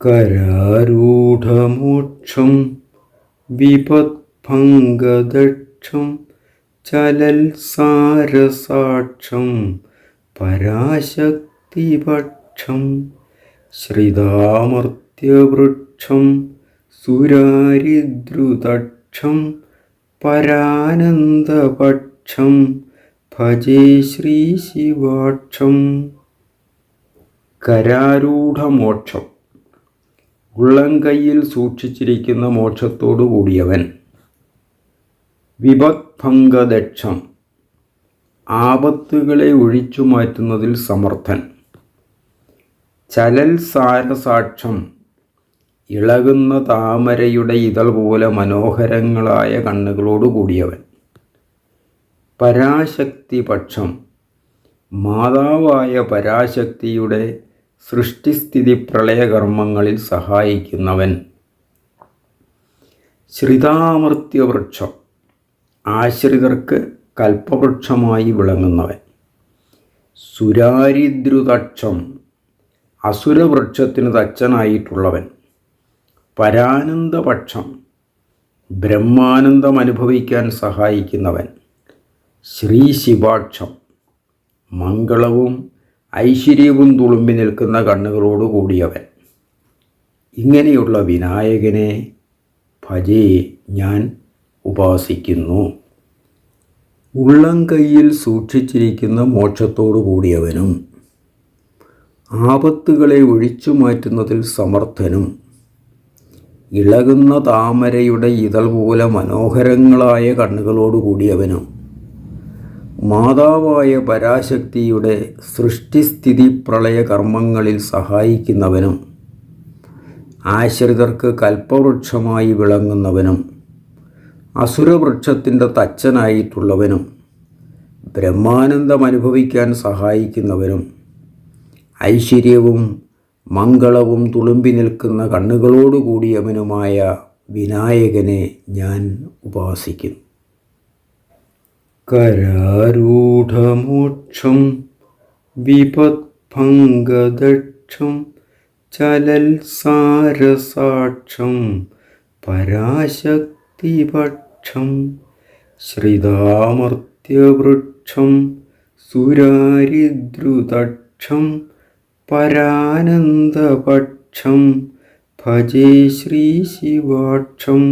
करारूढमोक्षं विपत्भङ्गदक्षं चलल्सारसाक्षं पराशक्तिपक्षं श्रितामर्त्यवृक्षं सुरारिद्रुतक्षं പരാനന്ദപക്ഷം ഭജേ ശ്രീശിവാക്ഷം കരാരൂഢമോക്ഷം ഉള്ളംകൈയിൽ സൂക്ഷിച്ചിരിക്കുന്ന മോക്ഷത്തോടു കൂടിയവൻ. വിപത്ഭംഗദക്ഷം. ആപത്തുകളെ ഒഴിച്ചു മാറ്റുന്നതിൽ സമർത്ഥൻ. ചലൽ സാരസാക്ഷം. ഇളകുന്ന താമരയുടെ ഇതൾ പോലെ മനോഹരങ്ങളായ കണ്ണുകളോടു കൂടിയവൻ. പരാശക്തി പക്ഷം മാതാവായ പരാശക്തിയുടെ സൃഷ്ടിസ്ഥിതി പ്രളയകർമ്മങ്ങളിൽ സഹായിക്കുന്നവൻ. ശ്രിതാമർത്യവൃക്ഷം. ആശ്രിതർക്ക് കൽപ്പവൃക്ഷമായി വിളങ്ങുന്നവൻ. സുരാരിദ്രുതക്ഷം. അസുരവൃക്ഷത്തിന് തച്ചനായിട്ടുള്ളവൻ. പരാനന്ദപക്ഷം. ബ്രഹ്മാനന്ദം അനുഭവിക്കാൻ സഹായിക്കുന്നവൻ. ശ്രീ ശിവാക്ഷം മംഗളവും ഐശ്വര്യവും തുളുമ്പി നിൽക്കുന്ന കണ്ണുകളോട് കൂടിയവൻ. ഇങ്ങനെയുള്ള വിനായകനെ ഭജേ ഞാൻ ഉപാസിക്കുന്നു. ഉള്ളം കൈയിൽ സൂക്ഷിച്ചിരിക്കുന്ന മോക്ഷത്തോടു കൂടിയവനും ആപത്തുകളെ ഒഴിച്ചു മാറ്റുന്നതിൽ സമർത്ഥനും ഇളകുന്ന താമരയുടെ ഇതൾ പോലെ മനോഹരങ്ങളായ കണ്ണുകളോടു കൂടിയവനും മാതാവായ പരാശക്തിയുടെ സൃഷ്ടിസ്ഥിതി പ്രളയ കർമ്മങ്ങളിൽ സഹായിക്കുന്നവനും ആശ്രിതർക്ക് കൽപ്പവൃക്ഷമായി വിളങ്ങുന്നവനും അസുരവൃക്ഷത്തിന്റെ തച്ചനായിട്ടുള്ളവനും ബ്രഹ്മാനന്ദം അനുഭവിക്കാൻ സഹായിക്കുന്നവനും ഐശ്വര്യവും മംഗളവും തുളുമ്പി നിൽക്കുന്ന കണ്ണുകളോടുകൂടിയവനുമായ വിനായകനെ ഞാൻ ഉപാസിക്കുന്നു. കരാരൂഢമോക്ഷം വിപത്ഭംഗദക്ഷം ചലൽസാരസാക്ഷം പരാശക്തിപക്ഷം ശ്രിതാമർത്യവൃക്ഷം സുരാരിദ്രുതക്ഷം പരാനന്ദപക്ഷം ഭജേ ശ്രീശിവാക്ഷം